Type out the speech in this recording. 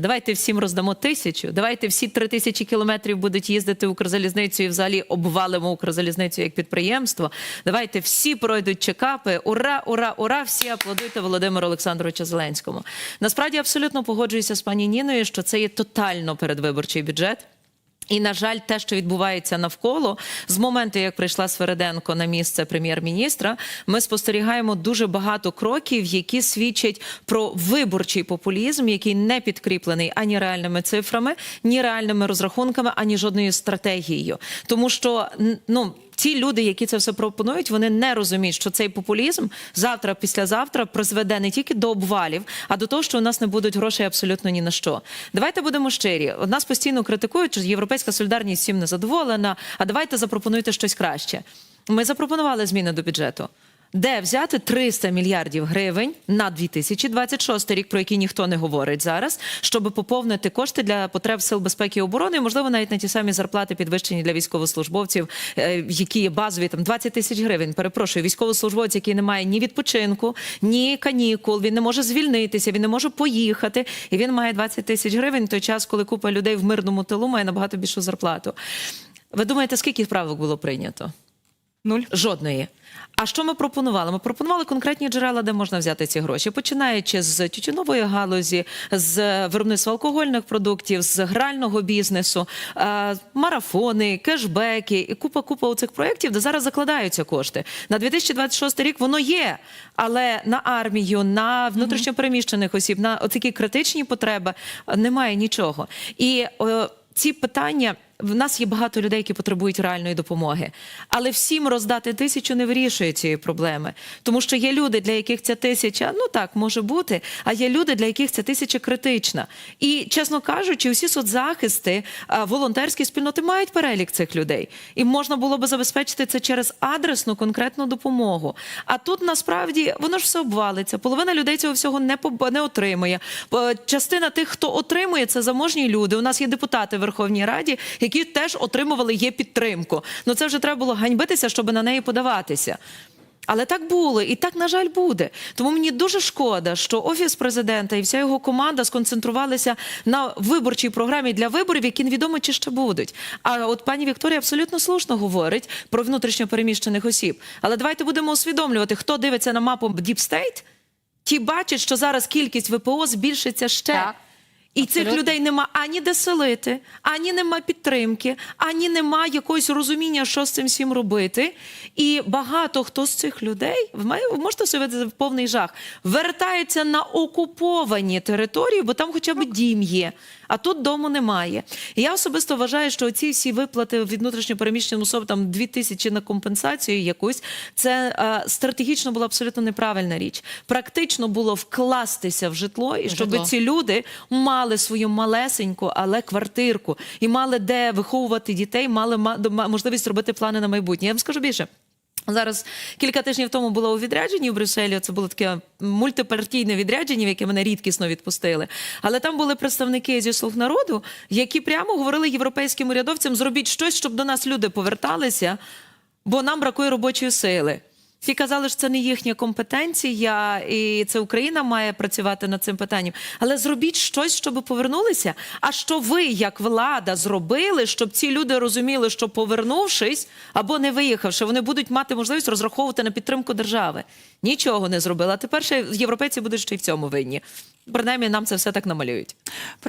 Давайте всім роздамо тисячу. Давайте всі три тисячі кілометрів будуть їздити Укрзалізницею і взагалі обвалимо Укрзалізницю як підприємство. Давайте всі пройдуть чекапи. Ура, ура, ура! Всі аплодуйте Володимиру Олександровичу Зеленському. Насправді абсолютно погоджуюся з пані Ніною, що це є тотально передвиборчий бюджет. І на жаль, те, що відбувається навколо, з моменту, як прийшла Свереденко на місце прем'єр-міністра, ми спостерігаємо дуже багато кроків, які свідчать про виборчий популізм, який не підкріплений ані реальними цифрами, ні реальними розрахунками, ані жодною стратегією. Тому що ну. Ті люди, які це все пропонують, вони не розуміють, що цей популізм завтра, післязавтра призведе не тільки до обвалів, а до того, що у нас не будуть грошей абсолютно ні на що. Давайте будемо щирі. Нас постійно критикують, що європейська солідарність всім не задоволена. А давайте запропонуйте щось краще. Ми запропонували зміни до бюджету. Де взяти 300 мільярдів гривень на 2026 рік, про які ніхто не говорить зараз, щоб поповнити кошти для потреб сил безпеки і оборони, можливо, навіть на ті самі зарплати підвищені для військовослужбовців, е, які є базові там 20 тисяч гривень. Перепрошую, військовослужбовець, який не має ні відпочинку, ні канікул, він не може звільнитися, він не може поїхати, і він має 20 тисяч гривень той час, коли купа людей в мирному тилу має набагато більшу зарплату. Ви думаєте, скільки правок було прийнято? Нуль. Жодної. А що ми пропонували? Ми пропонували конкретні джерела, де можна взяти ці гроші, починаючи з тютюнової галузі, з виробництва алкогольних продуктів, з грального бізнесу, е, марафони, кешбеки і купа купа у цих проєктів, де зараз закладаються кошти. На 2026 рік воно є, але на армію, на внутрішньопереміщених осіб, на такі критичні потреби немає нічого. І е, ці питання. В нас є багато людей, які потребують реальної допомоги, але всім роздати тисячу не вирішує цієї проблеми, тому що є люди, для яких ця тисяча, ну так може бути, а є люди, для яких ця тисяча критична. І чесно кажучи, усі соцзахисти, волонтерські спільноти мають перелік цих людей, і можна було би забезпечити це через адресну конкретну допомогу. А тут насправді воно ж все обвалиться. Половина людей цього всього не не отримує. Е, Частина тих, хто отримує, це заможні люди. У нас є депутати в Верховній Раді, які теж отримували є підтримку. Ну це вже треба було ганьбитися, щоб на неї подаватися. Але так було, і так, на жаль, буде. Тому мені дуже шкода, що офіс президента і вся його команда сконцентрувалися на виборчій програмі для виборів, які невідомо чи ще будуть. А от пані Вікторія абсолютно слушно говорить про внутрішньо переміщених осіб. Але давайте будемо усвідомлювати, хто дивиться на мапу Deep ті бачать, що зараз кількість ВПО збільшиться ще. Так. І цих людей нема ані де селити, ані нема підтримки, ані нема якогось розуміння, що з цим всім робити. І багато хто з цих людей, ви можете собі в повний жах, вертається на окуповані території, бо там хоча б дім є. А тут дому немає. І я особисто вважаю, що ці всі виплати від внутрішньопереміщеним особам, там 2 тисячі на компенсацію якусь, це е, стратегічно була абсолютно неправильна річ. Практично було вкластися в житло, і щоб Житло. ці люди мали свою малесеньку, але квартирку, і мали де виховувати дітей, мали можливість робити плани на майбутнє. Я вам скажу більше. Зараз кілька тижнів тому була у відрядженні в Брюсселі. Це було таке мультипартійне відрядження, в яке мене рідкісно відпустили. Але там були представники зі слуг народу, які прямо говорили європейським урядовцям: зробіть щось, щоб до нас люди поверталися, бо нам бракує робочої сили. Всі казали, що це не їхня компетенція, і це Україна має працювати над цим питанням. Але зробіть щось, щоб повернулися. А що ви, як влада, зробили, щоб ці люди розуміли, що повернувшись або не виїхавши, вони будуть мати можливість розраховувати на підтримку держави. Нічого не зробили. А тепер ще європейці будуть ще й в цьому винні. Принаймні, нам це все так намалюють.